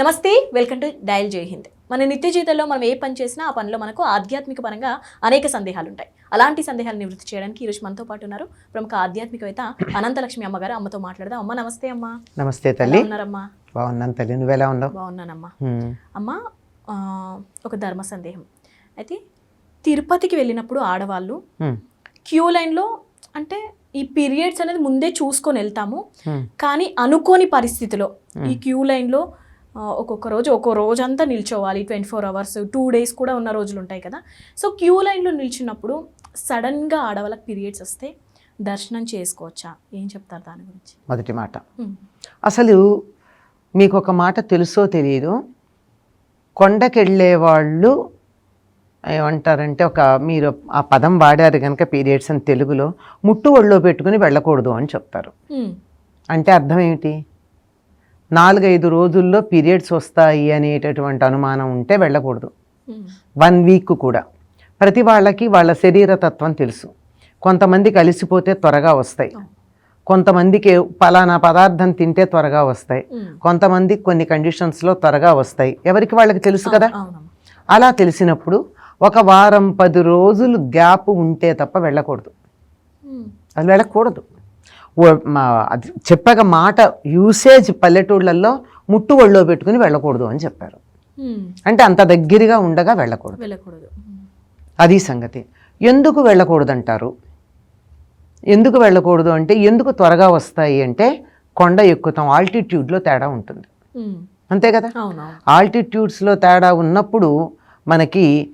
నమస్తే welcome to dial జై హింద్. మన నిత్య జీవితంలో మనం ఏ పని చేసినా ఆ పనిలో మనకు ఆధ్యాత్మిక పరంగా అనేక సందేహాలు ఉంటాయి అలాంటి సందేహాలు నివృత్తి చేయడానికి ఈరోజు మనతో పాటు ఉన్నారు ప్రముఖ ఆధ్యాత్మికవేత్త అనంతలక్ష్మి అమ్మగారు. అమ్మతో మాట్లాడదాం. అమ్మ నమస్తే అమ్మా. నమస్తే తల్లి. ఉన్నారమ్మా? బాగున్నాను తల్లి. నువ్వెలా ఉన్నావు? బాగున్నానమ్మా. అమ్మ ఒక ధర్మ సందేహం. అయితే తిరుపతికి వెళ్ళినప్పుడు ఆడవాళ్ళు. క్యూ లైన్లో అంటే ఈ పీరియడ్స్ అనేది ముందే చూసుకొని వెళ్తాము. కానీ అనుకోని పరిస్థితిలో ఈ క్యూ లైన్లో ఒక్కొక్క రోజు ఒక్కో రోజంతా నిల్చోవాలి. Twenty four hours two days కూడా ఉన్న రోజులు ఉంటాయి కదా. సో క్యూ లైన్లో నిల్చున్నప్పుడు సడన్గా ఆడవాళ్ళకి పీరియడ్స్ వస్తే దర్శనం చేసుకోవచ్చా? ఏం చెప్తారు దాని గురించి? మొదటి మాట. అసలు మీకు ఒక మాట తెలుసో తెలియదు కొండకెళ్ళే వాళ్ళు ఏమంటారంటే ఒక మీరు ఆ పదం వాడారు కనుక పీరియడ్స్ అని తెలుగులో ముట్టు ఒళ్ళో పెట్టుకుని వెళ్ళకూడదు అని చెప్తారు. అంటే అర్థం ఏమిటి? నాలుగైదు రోజుల్లో పీరియడ్స్ వస్తాయి అనేటటువంటి అనుమానం ఉంటే వెళ్ళకూడదు. వన్ వీక్ కూడా. ప్రతి వాళ్ళకి వాళ్ళ శరీర తత్వం తెలుసు. కొంతమంది కలిసిపోతే త్వరగా వస్తాయి. కొంతమందికి పలానా పదార్థం తింటే త్వరగా వస్తాయి. కొంతమంది కొన్ని కండిషన్స్లో త్వరగా వస్తాయి. ఎవరికి వాళ్ళకి తెలుసు కదా? అలా తెలిసినప్పుడు ఒక వారం పది రోజులు గ్యాప్ ఉంటే తప్ప వెళ్ళకూడదు. అది వెళ్ళకూడదు. చెప్పక మాట యూసేజ్ పల్లెటూళ్ళల్లో ముట్టు ఒళ్ళో పెట్టుకుని వెళ్ళకూడదు అని చెప్పారు. అంటే అంత దగ్గరగా ఉండగా వెళ్ళకూడదు. వెళ్ళకూడదు. అది సంగతి. ఎందుకు వెళ్ళకూడదంటారు? ఎందుకు వెళ్ళకూడదు అంటే ఎందుకు త్వరగా వస్తాయి అంటే కొండ ఎక్కుతాం ఆల్టిట్యూడ్లో తేడా ఉంటుంది. అంతే కదా? ఆల్టిట్యూడ్స్లో తేడా ఉన్నప్పుడు మనకి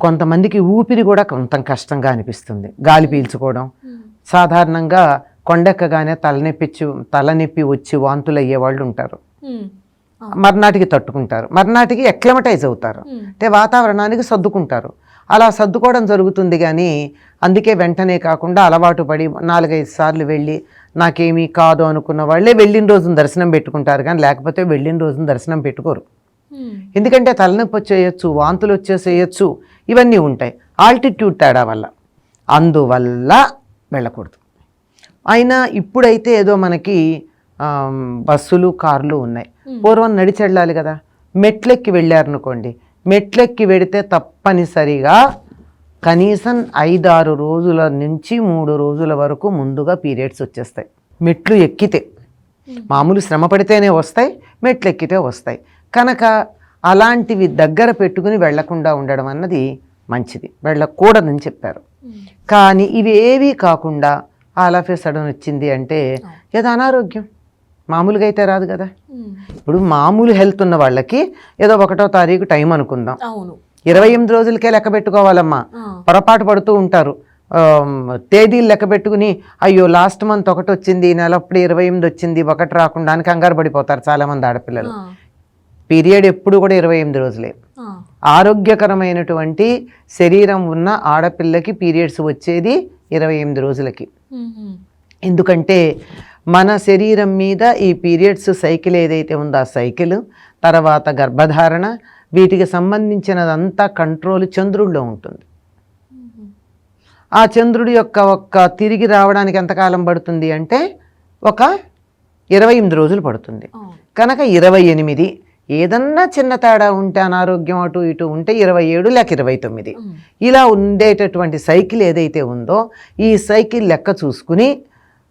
కొంతమందికి ఊపిరి కూడా కొంత కష్టంగా అనిపిస్తుంది. గాలి పీల్చుకోవడం సాధారణంగా కొండెక్కగానే తలనొప్పి తలనొప్పి వచ్చి వాంతులు అయ్యే వాళ్ళు ఉంటారు. మర్నాటికి తట్టుకుంటారు. మర్నాటికి ఎక్లమటైజ్ అవుతారు. అంటే వాతావరణానికి సర్దుకుంటారు. అలా సర్దుకోవడం జరుగుతుంది కానీ అందుకే వెంటనే కాకుండా అలవాటు పడి నాలుగైదు సార్లు వెళ్ళి నాకేమీ కాదు అనుకున్న వాళ్ళే వెళ్ళిన రోజున దర్శనం పెట్టుకుంటారు కానీ లేకపోతే వెళ్ళిన రోజున దర్శనం పెట్టుకోరు. ఎందుకంటే తలనొప్పి వచ్చేయచ్చు వాంతులు వచ్చేసేయచ్చు ఇవన్నీ ఉంటాయి. ఆల్టిట్యూడ్ తేడా వల్ల. అందువల్ల వెళ్ళకూడదు. అయినా ఇప్పుడైతే ఏదో మనకి బస్సులు కార్లు ఉన్నాయి. పూర్వం నడిచి వెళ్ళాలి కదా. మెట్లెక్కి వెళ్ళారనుకోండి. మెట్లెక్కి వెడితే తప్పనిసరిగా కనీసం ఐదారు రోజుల నుంచి మూడు రోజుల వరకు ముందుగా పీరియడ్స్ వచ్చేస్తాయి. మెట్లు ఎక్కితే. మామూలు శ్రమ పడితేనే వస్తాయి మెట్లు ఎక్కితే వస్తాయి. కనుక అలాంటివి దగ్గర పెట్టుకుని వెళ్ళకుండా ఉండడం అన్నది మంచిది. వెళ్ళకూడదని చెప్పారు. కానీ ఇవేవీ కాకుండా ఆల్ ఆఫ్ ఏ సడన్ వచ్చింది అంటే ఏదో అనారోగ్యం. మామూలుగా అయితే రాదు కదా. ఇప్పుడు మామూలు హెల్త్ ఉన్న వాళ్ళకి ఏదో ఒకటో తారీఖు టైం అనుకుందాం. ఇరవై ఎనిమిది రోజులకే లెక్క పెట్టుకోవాలమ్మా. పొరపాటు పడుతూ ఉంటారు. తేదీలు లెక్క పెట్టుకుని అయ్యో లాస్ట్ మంత్ ఒకటి వచ్చింది ఈ నెల అప్పుడు ఇరవై ఎనిమిది వచ్చింది ఒకటి రాకుండా అని కంగారు పడిపోతారు చాలామంది ఆడపిల్లలు. పీరియడ్ ఎప్పుడు కూడా ఇరవై ఎనిమిది రోజులే. ఆరోగ్యకరమైనటువంటి శరీరం ఉన్న ఆడపిల్లకి పీరియడ్స్ వచ్చేది ఇరవై ఎనిమిది రోజులకి. ఎందుకంటే మన శరీరం మీద ఈ పీరియడ్స్ సైకిల్ ఏదైతే ఉందో ఆ సైకిల్ తర్వాత గర్భధారణ వీటికి సంబంధించినదంతా కంట్రోల్ చంద్రుడిలో ఉంటుంది. ఆ చంద్రుడి యొక్క ఒక్క తిరిగి రావడానికి ఎంతకాలం పడుతుంది అంటే ఒక ఇరవై ఎనిమిది రోజులు పడుతుంది. కనుక ఇరవై ఎనిమిది ఏదన్నా చిన్న తేడా ఉంటే అనారోగ్యం అటు ఇటు ఉంటే ఇరవై ఏడు లేక ఇరవై తొమ్మిది. ఇలా ఉండేటటువంటి సైకిల్ ఏదైతే ఉందో ఈ సైకిల్ లెక్క చూసుకుని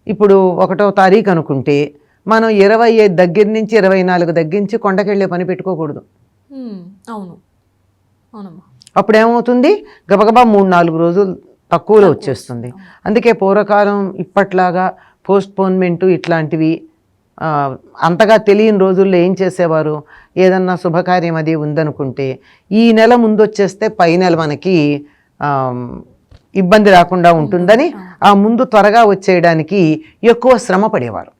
ఇప్పుడు ఒకటో తారీఖు అనుకుంటే మనం ఇరవై ఐదు దగ్గర నుంచి ఇరవై నాలుగు దగ్గర నుంచి కొండకెళ్ళే పని పెట్టుకోకూడదు. అవును. అవునమ్మా. అప్పుడు ఏమవుతుంది గబగబా మూడు నాలుగు రోజులు తక్కువలో వచ్చేస్తుంది. అందుకే పూర్వకాలం ఇప్పట్లాగా పోస్ట్పోన్మెంటు ఇట్లాంటివి ఆ, అంతగా తెలియని రోజుల్లో ఏం చేసేవారు? ఏదన్నా శుభకార్యం అది ఉందనుకుంటే ఈ నెల ముందు వచ్చేస్తే పై నెల మనకి ఇబ్బంది రాకుండా ఉంటుందని ఆ ముందు త్వరగా వచ్చేయడానికి ఎక్కువ శ్రమ పడేవారు.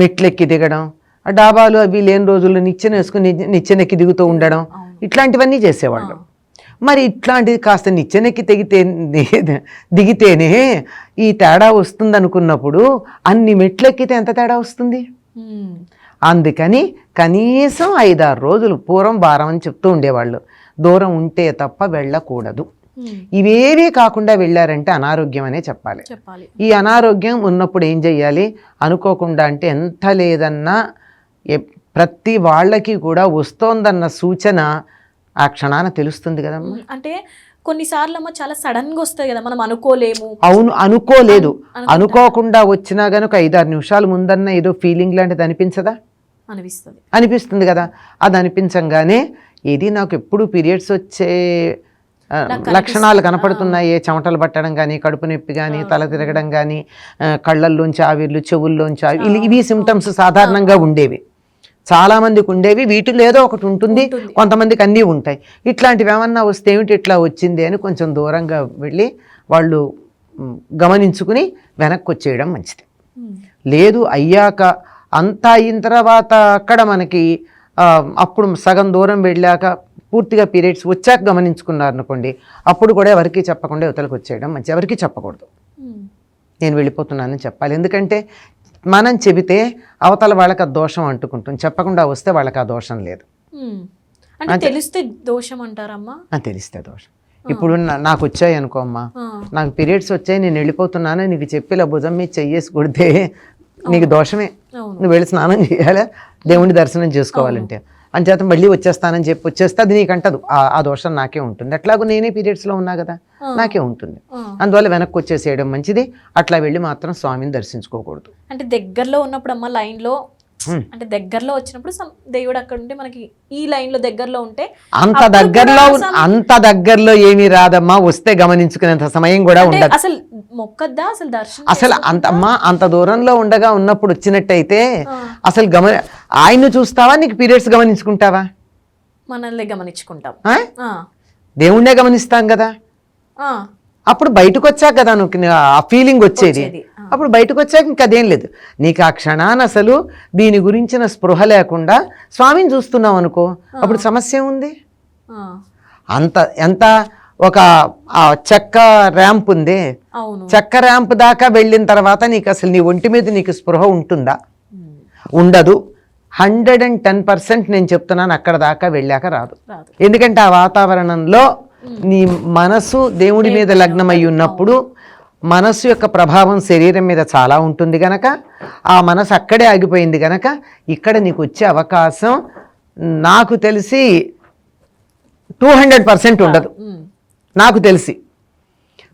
మెట్లెక్కి దిగడం ఆ డాబాలు అవి లేని రోజుల్లో నిచ్చెన వేసుకుని నిచ్చెనెక్కి దిగుతూ ఉండడం ఇట్లాంటివన్నీ చేసేవాళ్ళు. మరి ఇట్లాంటిది కాస్త నిచ్చెనెక్కి తెగితే దిగితేనే ఈ తేడా వస్తుంది అనుకున్నప్పుడు అన్ని మెట్లెక్కితే ఎంత తేడా వస్తుంది? అందుకని కనీసం ఐదారు రోజులు పూర్వం వారం అని చెప్తూ ఉండేవాళ్ళు. దూరం ఉంటే తప్ప వెళ్ళకూడదు. ఇవేవీ కాకుండా వెళ్ళారంటే అనారోగ్యం అనే చెప్పాలి. ఈ అనారోగ్యం ఉన్నప్పుడు ఏం చెయ్యాలి? అనుకోకుండా అంటే ఎంత లేదన్నా ప్రతి వాళ్ళకి కూడా వస్తోందన్న సూచన ఆ క్షణాన తెలుస్తుంది కదమ్మా. అంటే కొన్నిసార్లు అమ్మ చాలా సడన్గా వస్తాయి కదా మనం అనుకోలేము. అవును అనుకోలేదు. అనుకోకుండా వచ్చినా గనుక ఐదారు నిమిషాల ముందన్న ఏదో ఫీలింగ్ లాంటిది అనిపించదా? అనిపిస్తుంది. అనిపిస్తుంది కదా. అది అనిపించంగానే ఇది నాకు ఎప్పుడు పీరియడ్స్ వచ్చే లక్షణాలు కనపడుతున్నాయి. చెమటలు పట్టడం కానీ కడుపు నొప్పి కానీ తల తిరగడం కానీ కళ్ళల్లోంచి ఆవిర్లు చెవుల్లోంచి ఆవిర్లు ఇవి సిమ్టమ్స్ సాధారణంగా ఉండేవి. చాలా మందికి ఉండేవి. వీటిలో ఏదో ఒకటి ఉంటుంది. కొంతమందికి అన్నీ ఉంటాయి. ఇట్లాంటివి ఏమన్నా వస్తే ఏమిటి ఇట్లా వచ్చింది అని కొంచెం దూరంగా వెళ్ళి వాళ్ళు గమనించుకుని వెనక్కి వచ్చేయడం మంచిది. లేదు అయ్యాక అంతా అయిన తర్వాత అక్కడ మనకి అప్పుడు సగం దూరం వెళ్ళాక పూర్తిగా పీరియడ్స్ వచ్చాక గమనించుకున్నారు అనుకోండి అప్పుడు కూడా ఎవరికి చెప్పకుండా యువతలకు వచ్చేయడం మంచి ఎవరికి చెప్పకూడదు. నేను వెళ్ళిపోతున్నానని చెప్పాలి. ఎందుకంటే మనం చెబితే అవతల వాళ్ళకి ఆ దోషం అంటుకుంటుంది. చెప్పకుండా వస్తే వాళ్ళకి ఆ దోషం లేదు. తెలిస్తే దోషం అంటారమ్మా? తెలిస్తే దోషం. ఇప్పుడు నాకు వచ్చాయి అనుకో అమ్మా. నాకు పీరియడ్స్ వచ్చాయి నేను వెళ్ళిపోతున్నాను నీకు చెప్పి ఇలా భుజం మీద చెయ్యేసి కొడితే నీకు దోషమే. నువ్వు వెళ్ళి స్నానం చేయాలా? దేవుని దర్శనం చేసుకోవాలంటే. అంచేత మళ్ళీ వచ్చేస్తానని చెప్పి వచ్చేస్తే అది నీకు అంటదు ఆ- దోషం నాకే ఉంటుంది. ఎట్లాగో నేనే పీరియడ్స్లో ఉన్నా కదా నాకే ఉంటుంది. అందువల్ల వెనక్కి వచ్చేసేయడం మంచిది. అట్లా వెళ్ళి మాత్రం స్వామిని దర్శించుకోకూడదు. అంటే దగ్గరలో ఉన్నప్పుడు అమ్మ లైన్లో ఉమ్. అంటే దగ్గరలో వచ్చినప్పుడు దేవుడు అక్కడ ఉంటే మనకి ఈ లైన్లో దగ్గరలో ఉంటే అంత దగ్గరలో అంత దగ్గరలో ఏమీ రాదమ్మా వస్తే గమనించుకునేంత సమయం కూడా ఉండదు. అసలు మొక్కద్దా? అసలు దర్శనం అసలు అంత అమ్మా అంత దూరంలో ఉండగా ఉన్నప్పుడు వచ్చినట్టయితే. అసలు గమ ఆయన్ని చూస్తావా? నీకు పీరియడ్స్ గమనించుకుంటావా? మనల్ని గమనించుకుంటాం. దేవుణ్ణే గమనిస్తాం కదా. అప్పుడు బయటకు వచ్చాక కదా నువ్వు? ఆ ఫీలింగ్ వచ్చేది. అప్పుడు బయటకు వచ్చాక ఇంకా అదేం లేదు. నీకు ఆ క్షణాన అసలు దీని గురించిన స్పృహ లేకుండా స్వామిని చూస్తున్నావు అనుకో అప్పుడు సమస్య ఉంది. అంత ఎంత ఒక చెక్క ర్యాంప్ ఉంది. చెక్క ర్యాంప్ దాకా వెళ్ళిన తర్వాత నీకు అసలు నీ ఒంటి మీద నీకు స్పృహ ఉంటుందా. ఉండదు. హండ్రెడ్ అండ్ టెన్ పర్సెంట్ నేను చెప్తున్నాను అక్కడ దాకా వెళ్ళాక రాదు. ఎందుకంటే ఆ వాతావరణంలో నీ మనసు దేవుడి మీద లగ్నమై ఉన్నప్పుడు మనసు యొక్క ప్రభావం శరీరం మీద చాలా ఉంటుంది గనక ఆ మనసు అక్కడే ఆగిపోయింది గనక ఇక్కడ నీకు వచ్చే అవకాశం నాకు తెలిసి టూ హండ్రెడ్ పర్సెంట్ ఉండదు. నాకు తెలిసి.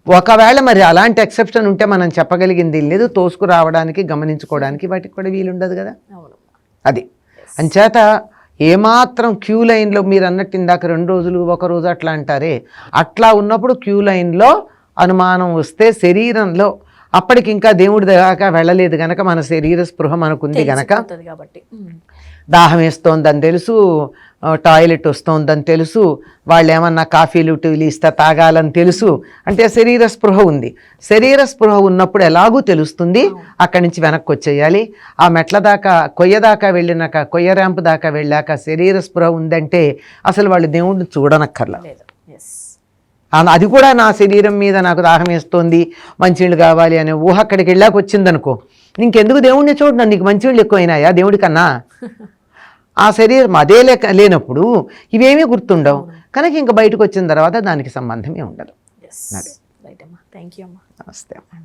ఒకవేళ మరి అలాంటి ఎక్సెప్షన్ ఉంటే మనం చెప్పగలిగింది లేదు తోసుకురావడానికి గమనించుకోవడానికి వాటికి కూడా వీలుండదు కదా. అది. అంచేత ఏమాత్రం క్యూ లైన్లో మీరు అన్నట్టు ఇందాక రెండు రోజులు ఒక రోజు అట్లా అంటారే అట్లా ఉన్నప్పుడు క్యూ లైన్లో అనుమానం వస్తే శరీరంలో అప్పటికి ఇంకా దేవుడి దాకా వెళ్ళలేదు గనక మన శరీర స్పృహ మనకుంది గనక కాబట్టి. దాహం వేస్తోందని తెలుసు టాయిలెట్ వస్తోందని తెలుసు వాళ్ళు ఏమన్నా కాఫీలు టీలు ఇస్తే తాగాలని తెలుసు. అంటే శరీర స్పృహ ఉంది. శరీర స్పృహ ఉన్నప్పుడు ఎలాగూ తెలుస్తుంది? అక్కడి నుంచి వెనక్కి వచ్చేయాలి. ఆ మెట్ల దాకా కొయ్య దాకా వెళ్ళినాక కొయ్య ర్యాంపు దాకా వెళ్ళాక శరీర స్పృహ ఉందంటే అసలు వాళ్ళు దేవుడిని చూడనక్కర్లా. లేదు. ఎస్ ఆ- అది కూడా నా శరీరం మీద నాకు దాహం వేస్తోంది మంచినీళ్ళు కావాలి అనే ఊహ అక్కడికి వెళ్ళాక వచ్చిందనుకో ఇంకెందుకు దేవుడిని చూడను? నీకు మంచినీళ్ళు ఎక్కువైనాయా? దేవుడి కన్నా? ఆ శరీరం అదే లేక లేనప్పుడు ఇవేమీ గుర్తుండవు. కనుక ఇంక బయటకు వచ్చిన తర్వాత దానికి సంబంధమే ఉండదు. ఎస్ రైట్ అమ్మా. థ్యాంక్ యూ అమ్మా. నమస్తే అమ్మా.